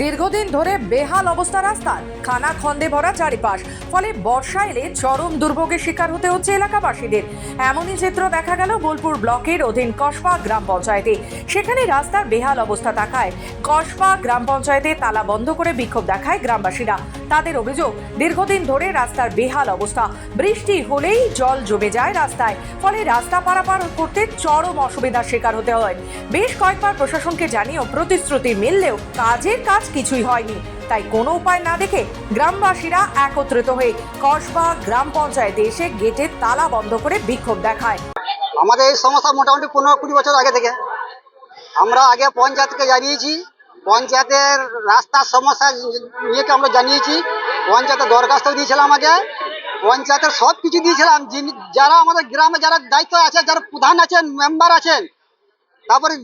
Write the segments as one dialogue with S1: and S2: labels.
S1: দীর্ঘদিন ধরে বেহাল অবস্থা রাস্তার, খানা খন্দে ভরা চারিপাশ, ফলে বর্ষা এলে চরম দুর্ভোগের শিকার হতে হচ্ছে এলাকাবাসীদের। এমনই চিত্র দেখা গেল বোলপুর ব্লকের অধীন কসবা গ্রাম পঞ্চায়েতে। সেখানে রাস্তার বেহাল অবস্থা থাকায় কসবা গ্রাম পঞ্চায়েতে তালা বন্ধ করে বিক্ষোভ দেখায় গ্রামবাসীরা। তাদের অভিযোগ, দীর্ঘদিন ধরে রাস্তার বেহাল অবস্থা। বৃষ্টি হলেই জল জমে যায় রাস্তায়, ফলে রাস্তা পারাপার করতে চরম অসুবিধার শিকার হতে হয়। বেশ কয়েকবার প্রশাসনকে জানিয়েও প্রতিশ্রুতি মিললেও কাজের কাজ কিছুই হয়নি। তাই কোনো উপায় না দেখে গ্রামবাসীরা একত্রিত হয়ে কসবা গ্রাম পঞ্চায়েতে এসে গেটের তালা বন্ধ করে বিক্ষোভ দেখায়।
S2: আমাদের এই সমস্যা মোটামুটি পনেরো কুড়ি বছর আগে থেকে। আমরা আগে পঞ্চায়েতকে জানিয়েছি, পঞ্চায়েতের রাস্তার সমস্যা নিয়ে আমরা জানিয়েছি, পঞ্চায়েতের দরখাস্ত দিয়েছিলাম আগে, পঞ্চায়েতের সব কিছু দিয়েছিলাম। যারা আমাদের গ্রামে যারা দায়িত্ব আছে, যারা প্রধান আছেন, মেম্বার আছেন, তারপরে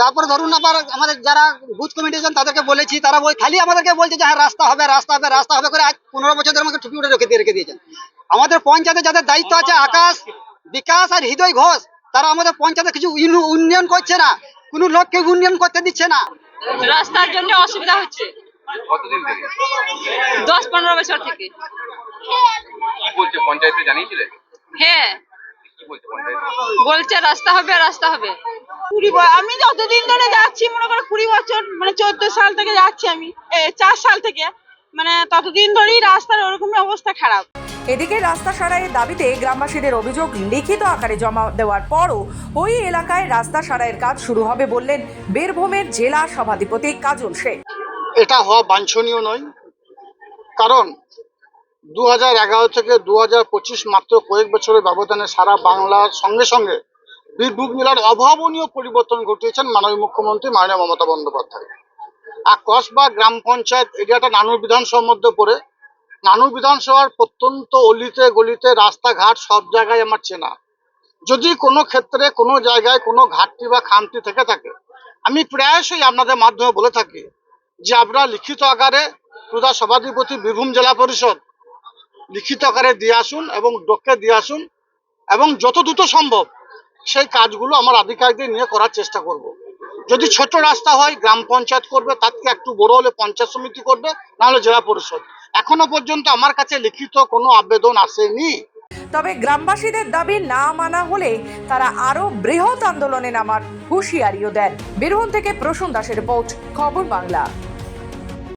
S2: তারপরে ধরুন আবার আমাদের যারা বুথ কমিটি আছেন তাদেরকে বলেছি তারা বল- খালি আমাদেরকে বলছে যে হ্যাঁ রাস্তা হবে রাস্তা হবে রাস্তা হবে করে আজ পনেরো বছর ধরে আমাকে টুপি উঠে রেখে দিয়ে রেখে দিয়েছেন। আমাদের পঞ্চায়েতে যাদের দায়িত্ব আছে আকাশ বিকাশ আর হৃদয় ঘোষ তারা আমাদের পঞ্চায়েতে কিছু উন্নয়ন করছে না কোনো লোককে উন্নয়ন করতে দিচ্ছে না।
S3: রাস্তার জন্য অসুবিধা হচ্ছে। দশ পনেরো বছর থেকে।
S4: বলছে পঞ্চায়েতে জানিয়েছিলে?
S3: হ্যাঁ।
S4: বলছে
S3: রাস্তা হবে রাস্তা হবে।
S5: কুড়ি আমি যতদিন ধরে যাচ্ছি মনে করো কুড়ি বছর মানে চোদ্দ সাল থেকে যাচ্ছি আমি এ, চার সাল থেকে মানে ততদিন ধরেই রাস্তার ওরকমই অবস্থা খারাপ।
S1: এদিকে রাস্তা সারাইয়ের দাবিতে গ্রামবাসীদের অভিযোগ লিখিত আকারে জমা দেওয়ার পরও ওই এলাকায় রাস্তা সারাইয়ের কাজ শুরু হবে বললেন বীরভূমের জেলা সভাধিপতি কাজল শেখ।
S6: এটা হওয়া বাঞ্ছনীয় নয় কারণ দু হাজার এগারো থেকে দু হাজার পঁচিশ মাত্র কয়েক বছরের ব্যবধানে সারা বাংলার সঙ্গে সঙ্গে বীরভূম জেলার অভাবনীয় পরিবর্তন ঘটিয়েছেন মাননীয় মুখ্যমন্ত্রী মাননীয় মমতা বন্দ্যোপাধ্যায়। আর কসবা গ্রাম পঞ্চায়েত এরিয়াটা নানুর বিধানসভার মধ্যে পড়ে। নানুর বিধানসভার প্রত্যন্ত অলিতে গলিতে রাস্তাঘাট সব জায়গায় আমার চেনা। যদি কোনো ক্ষেত্রে, কোনো জায়গায় কোনো ঘাটতি বা খামতি থেকে থাকে, আমি প্রায়শই আপনাদের মাধ্যমে বলে থাকি যে আপনারা লিখিত আকারে প্রদা সভাধিপতি বীরভূম জেলা পরিষদ লিখিত আকারে দিয়ে আসুন এবং ডোককে দিয়ে আসুন এবং যত দ্রুত সম্ভব সেই কাজগুলো আমার আধিকারিকদের নিয়ে করার চেষ্টা করব। যদি ছোট রাস্তা হয়, গ্রাম পঞ্চায়েত করবে, তার একটু বড় হলে পঞ্চায়েত সমিতি করবে নাহলে জেলা পরিষদ। এখনও পর্যন্ত আমার কাছে লিখিত কোনো আবেদন আসেনি।
S1: তবে গ্রামবাসীদের দাবি না মানা হলে তারা আরও বৃহৎ আন্দোলনে নামার হুঁশিয়ারিও দেন। বীরভূম থেকে প্রসূন দাসের রিপোর্ট, খবর বাংলা।